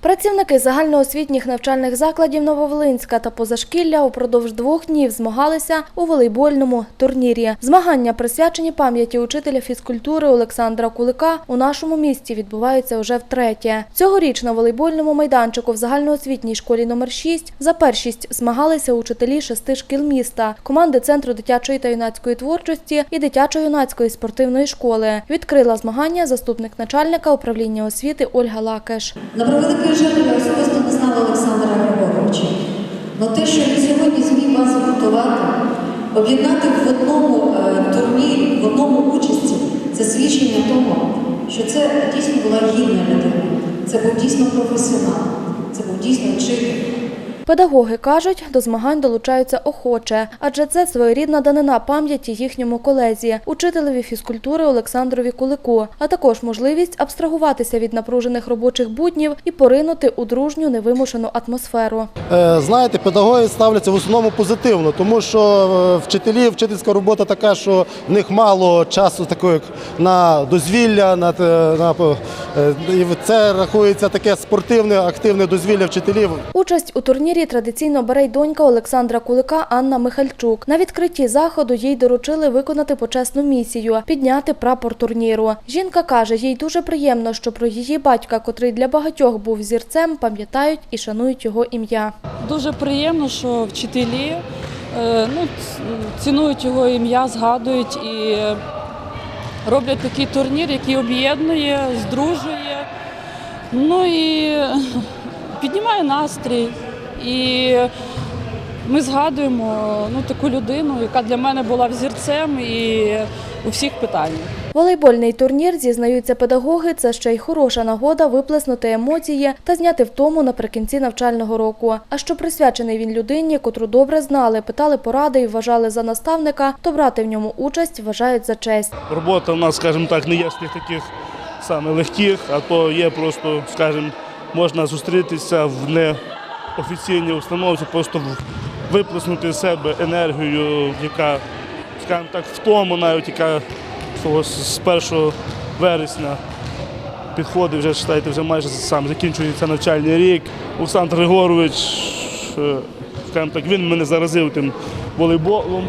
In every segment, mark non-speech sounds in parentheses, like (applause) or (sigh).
Працівники загальноосвітніх навчальних закладів Нововолинська та Позашкілля упродовж двох днів змагалися у волейбольному турнірі. Змагання, присвячені пам'яті учителя фізкультури Олександра Кулика, у нашому місті відбуваються вже втретє. Цьогоріч на волейбольному майданчику в загальноосвітній школі номер 6 за першість змагалися учителі шести шкіл міста, команди Центру дитячої та юнацької творчості і дитячо-юнацької спортивної школи. Відкрила змагання заступник начальника управління освіти Ольга Лакеш. На превеликий жаль, я особисто не знала Олександра Григоровича. Але те, що він сьогодні зміг вас готувати, об'єднати в одному е, турнірі, в одному участі, це свідчення того, що це дійсно була гідна людина. Це був дійсно професіонал, це був дійсно вчитель. Педагоги кажуть, до змагань долучаються охоче, адже це своєрідна данина пам'яті їхньому колезі, учителеві фізкультури Олександрові Кулику, а також можливість абстрагуватися від напружених робочих буднів і поринути у дружню невимушену атмосферу. Е, Знаєте, педагоги ставляться в основному позитивно, тому що е, вчителі, вчительська робота така, що в них мало часу такого, як на дозвілля, на, на е, і це рахується таке спортивне, активне дозвілля вчителів. Участь у турнірі традиційно бере й донька Олександра Кулика Анна Михальчук. На відкритті заходу їй доручили виконати почесну місію підняти прапор турніру. Жінка каже, їй дуже приємно, що про її батька, котрий для багатьох був зірцем, пам'ятають і шанують його ім'я. Дуже приємно, що вчителі е, ну, цінують його ім'я, згадують і роблять такий турнір, який об'єднує, здружує, ну і (laughs) піднімає настрій. І ми згадуємо ну, таку людину, яка для мене була взірцем і у всіх питаннях. Волейбольний турнір, зізнаються педагоги, це ще й хороша нагода виплеснути емоції та зняти втому наприкінці навчального року. А що присвячений він людині, котру добре знали, питали поради і вважали за наставника, то брати в ньому участь вважають за честь. Робота в нас, скажімо так, не є з тих таких саме легких, а то є просто, скажімо, можна зустрітися в неофіційній установці, просто виплеснути з себе енергію, яка, скажімо так, в тому навіть, яка з з 1 вересня підходить, вже читайте, вже майже сам закінчується навчальний рік. Олександр Григорович, е, скажімо так, він мене заразив тим волейболом.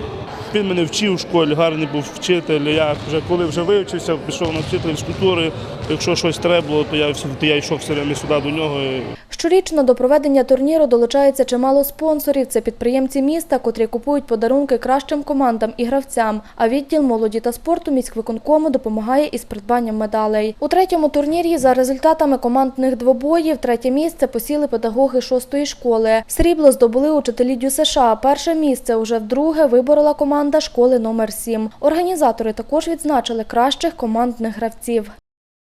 Він мене вчив в школі, гарний був вчитель. Я вже коли вже вивчився, пішов на вчителя фізкультури. Якщо щось треба було, то я, то я йшов все время сюди до нього. Щорічно до проведення турніру долучається чимало спонсорів. Це підприємці міста, котрі купують подарунки кращим командам і гравцям. А відділ молоді та спорту міськвиконкому допомагає із придбанням медалей. У третьому турнірі за результатами командних двобоїв третє місце посіли педагоги шостої школи. Срібло здобули учителі Дю США. Перше місце уже вдруге виборола команда школи номер 7 Організатори також відзначили кращих командних гравців.